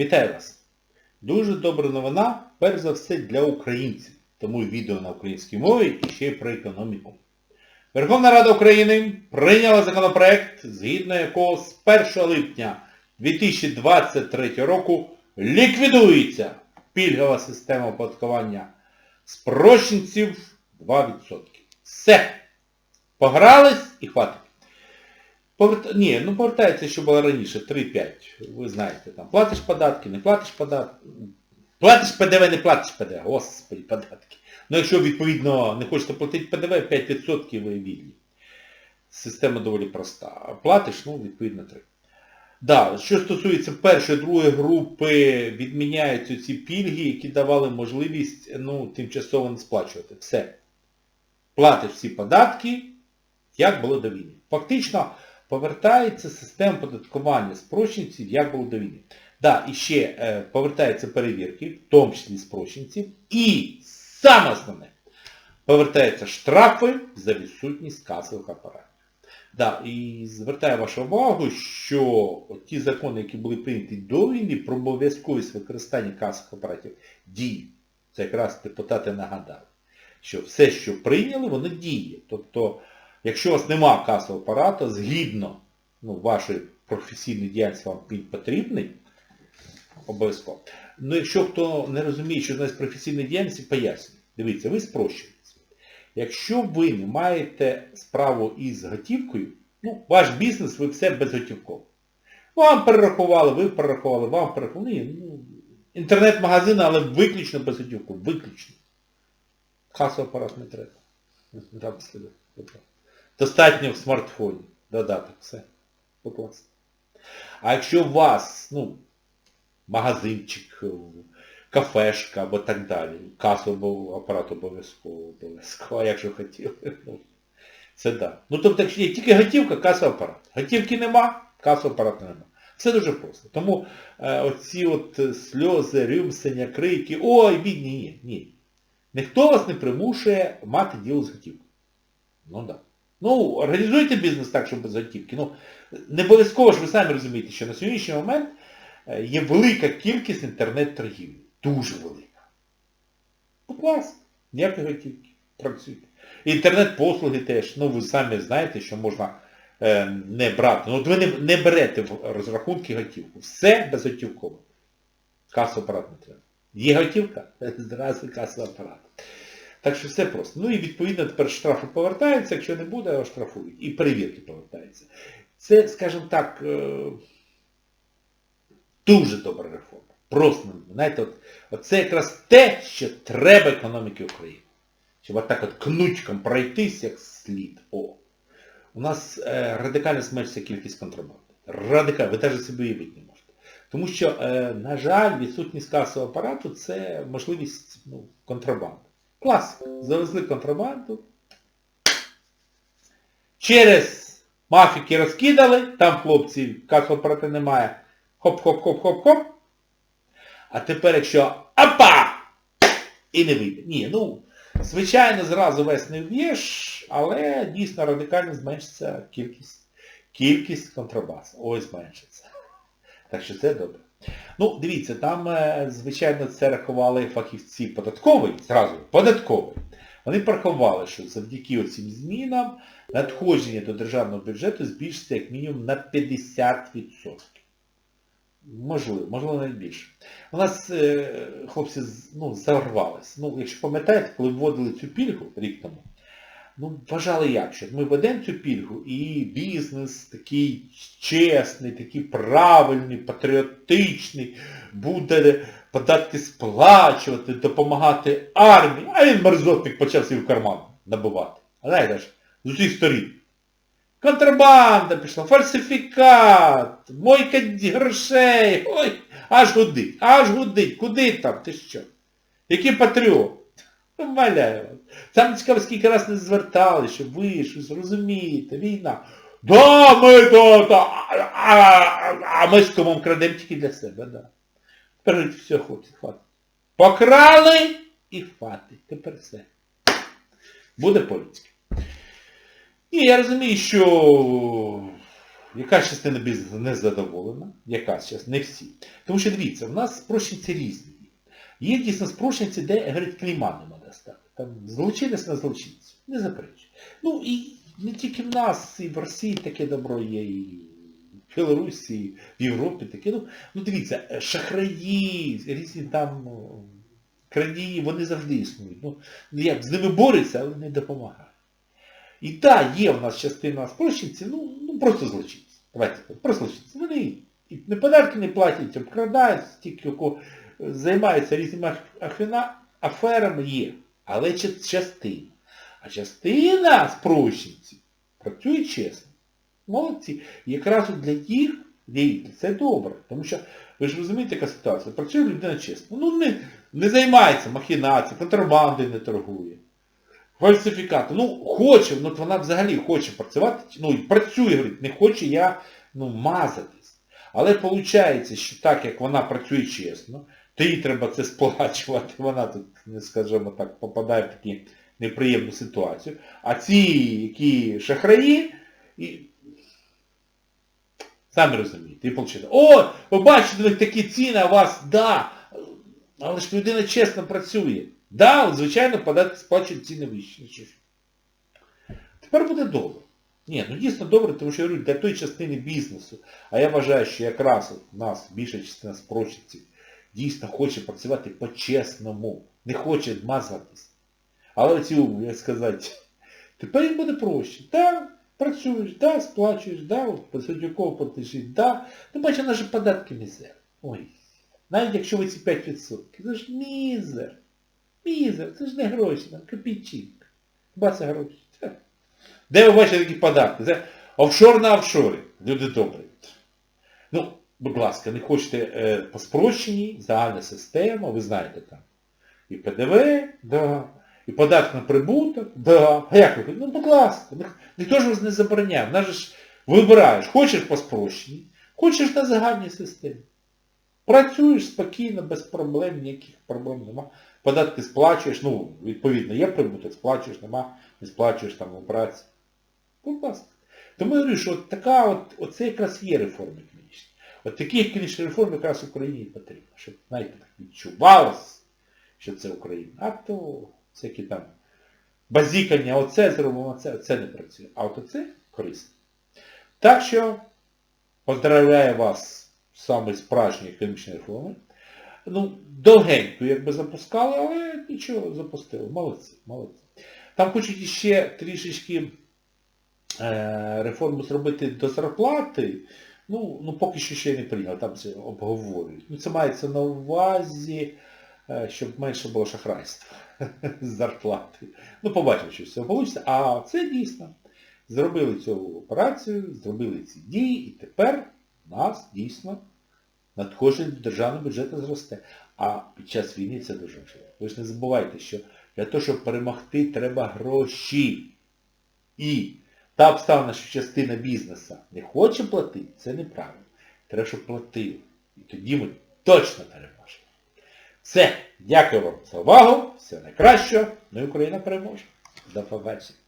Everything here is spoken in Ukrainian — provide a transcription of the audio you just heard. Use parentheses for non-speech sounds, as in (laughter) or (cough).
Вітаю вас! Дуже добра новина, перш за все, для українців. Тому відео на українській мові і ще й про економіку. Верховна Рада України прийняла законопроект, згідно якого з 1 липня 2023 року ліквідується пільгова система оподаткування спрощенців 2%. Все. Погрались і хватить. Поверт... Ні, ну повертається, що було раніше, 3-5. Ви знаєте, там платиш податки, не платиш податки. Платиш ПДВ, не платиш ПДВ. Господи, податки. Ну якщо відповідно не хочете платити ПДВ, 5% ви вільні. Система доволі проста. Платиш, ну, відповідно 3. Да, що стосується першої, другої групи, відміняються ці пільги, які давали можливість ну, тимчасово не сплачувати. Все. Платиш всі податки, як було до війни. Фактично, повертається система податкування спрощенців, як було до війни. Да, і ще е, повертаються перевірки, в тому числі спрощенців. І саме основне, повертаються штрафи за відсутність касових апаратів. Да, і звертаю вашу увагу, що ті закони, які були прийняті до війни, про обов'язковість використання касових апаратів діють. Це якраз депутати нагадали, що все, що прийняли, воно діє. Тобто, якщо у вас нема касового апарату, згідно ну, вашої професійної діяльності вам він потрібний, обов'язково. Ну, якщо хто не розуміє, що значить професійна діяльність, пояснюю. Дивіться, ви спрощуєте. Якщо ви не маєте справу із готівкою, ну, ваш бізнес, ви все безготівково. Вам перерахували, ви перерахували, вам перерахували. Ні, ну, інтернет-магазин, але виключно безготівку. Виключно. Касовий апарат не треба. Достатньо в смартфоні. Додаток, все. А якщо у вас, ну, магазинчик, кафешка або так далі, касовий апарат обов'язково, обов'язково, якщо хотіли. (laughs) Ну, це да. Ну тобто, якщо є тільки готівка, касовий апарат. Готівки нема, касового апарату нема. Все дуже просто. Тому е, оці от е, сльози, рюмсення, крики, ой, бідні, ні, ні. Ніхто вас не примушує мати діло з готівкою. Ну так. Да. Ну, організуйте бізнес так, щоб без готівки. Ну, не обов'язково ж ви самі розумієте, що на сьогоднішній момент е, є велика кількість інтернет-торгівлі. Дуже велика. Будь ласка, ніякої готівки. Працюйте. Інтернет-послуги теж. Ну, ви самі знаєте, що можна е, не брати. Ну, от ви не, не берете в розрахунки готівку. Все безготівково. Касовий апарат не треба. Є готівка? (laughs) Зразу касовий апарат. Так що все просто. Ну і відповідно тепер штрафи повертаються, якщо не буде, штрафують. І перевірки повертаються. Це, скажімо так, дуже добра реформа. Просто, знаєте, от, от це якраз те, що треба економіки України. Щоб отак от кнучком пройтись як слід. О. У нас е, радикально зменшиться кількість контрабанди. Радикально, ви навіть собі уявити не можете. Тому що, е, на жаль, відсутність касового апарату це можливість ну, контрабанди. Класика. Завезли контрабанду. Через мафіки розкидали, там хлопці касового апарату немає. Хоп-хоп-хоп-хоп-хоп. А тепер якщо апа! І не вийде. Ні, ну, звичайно, зразу весь не вб'єш, але дійсно радикально зменшиться кількість кількість контрабасу. Ось зменшиться. Так що це добре. Ну, дивіться, там, звичайно, це рахували фахівці податкової, зразу, податкової. Вони порахували, що завдяки цим змінам надходження до державного бюджету збільшиться як мінімум на 50%. Можливо, можливо навіть більше. У нас е, хлопці ну, зарвались. Ну, якщо пам'ятаєте, коли вводили цю пільгу рік тому, ну, вважали як, що ми введемо цю пільгу і бізнес такий чесний, такий правильний, патріотичний, буде податки сплачувати, допомагати армії, а він мерзотник почав свій в карман набивати. А знаєте ж, з усіх сторін. Контрабанда пішла, фальсифікат, мойка грошей, ой, аж гудить, аж гудить, куди там, ти що? Який патріот? Валяю вас. Там цікаво, скільки раз не звертали, що ви щось розумієте, війна. Да, ми то, то а, а, а ми з комом крадемо тільки для себе, да. Тепер все, хлопці, хватить. Покрали і хватить. Тепер все. Буде по-людськи. І я розумію, що Якась частина бізнесу не задоволена, якась зараз, не всі. Тому що дивіться, в нас спрощенці різні. Є дійсно спрощенці, де, говорить, клейма нема достати. Там злочинець на злочинців. Не заперечую. Ну і не тільки в нас, і в Росії таке добро є, і в Білорусі, і в Європі таке. Ну, ну дивіться, е, шахраї, різні там ну, крадії, вони завжди існують. Ну, ну, як, з ними борються, але не допомагають. І так, є в нас частина спрощенців, ну, ну просто злочинці. Давайте, так, просто злочинці. Вони і не податки не платять, обкрадають, тільки кого займаються різними ах- ахвіна- аферами є. Але частина. А частина спрощенців працює чесно. Молодці. Якраз для їх, для це добре. Тому що, ви ж розумієте, яка ситуація. Працює людина чесно. Ну не, не займається махінацією, контрабандою не торгує. Фальсифікати. Ну, хоче, ну вона взагалі хоче працювати, ну і працює, говорить, не хоче я ну, мазатись. Але виходить, що так як вона працює чесно, то їй треба це сплачувати, вона тут, скажімо так, попадає в таку неприємну ситуацію. А ці, які шахраї, і... самі розумієте, і виходить, о, ви бачите, них такі ціни, а вас, да, але ж людина чесно працює. Да, звичайно, податки сплачують ціни вищі. Тепер буде добре. Ні, ну дійсно добре, тому що я говорю, для тої частини бізнесу, а я вважаю, що якраз у нас більша частина спрощенців дійсно хоче працювати по-чесному, не хоче мазатись. Але оці, як сказати, тепер їм буде проще. Да, працюєш, да, сплачуєш, да, от посадюково платиші, да. Ну бачиш, наші податки мізер. Ой. Навіть якщо ви ці 5%, це ж мізер. Мізер, це ж не гроші, там копійчинка. Хіба це гроші? Де ви бачите такі податки? Це офшор на офшорі. Люди добрі. Ну, будь ласка, не хочете е, по спрощеній, загальна система, ви знаєте там. І ПДВ, да. І податок на прибуток, да. А як ви кажете? Ну, будь ласка, ні- ніхто ж вас не забороняє. Нас ж вибираєш, хочеш по спрощеній, хочеш на загальній системі. Працюєш спокійно, без проблем, ніяких проблем нема. Податки сплачуєш, ну, відповідно, є прибуток, сплачуєш, нема, не сплачуєш там у праці. Будь ласка. Тому я говорю, що от така от, оце якраз є реформи. От таких клінічних реформ якраз Україні потрібно, щоб, знаєте, так відчувалось, що це Україна. А то всякі там базікання, оце зробимо, оце, оце не працює. А от оце корисно. Так що, поздравляю вас з саме справжньої економічної реформи. Ну, довгенько якби запускали, але нічого, запустили. Молодці, молодці. Там хочуть іще трішечки е, реформу зробити до зарплати. Ну, ну поки що ще не прийняли, там це обговорюють. Ну, це мається на увазі, е, щоб менше було шахрайства з зарплати. Ну, побачимо, що все вийде. А це дійсно. Зробили цю операцію, зробили ці дії, і тепер у нас дійсно надходження до державного бюджету зросте. А під час війни це дуже важливо. Ви ж не забувайте, що для того, щоб перемогти, треба гроші. І та обставина, що частина бізнесу не хоче платити, це неправильно. Треба, щоб платили. І тоді ми точно переможемо. Все. Дякую вам за увагу. Всього найкращого. Ну і Україна переможе. До побачення.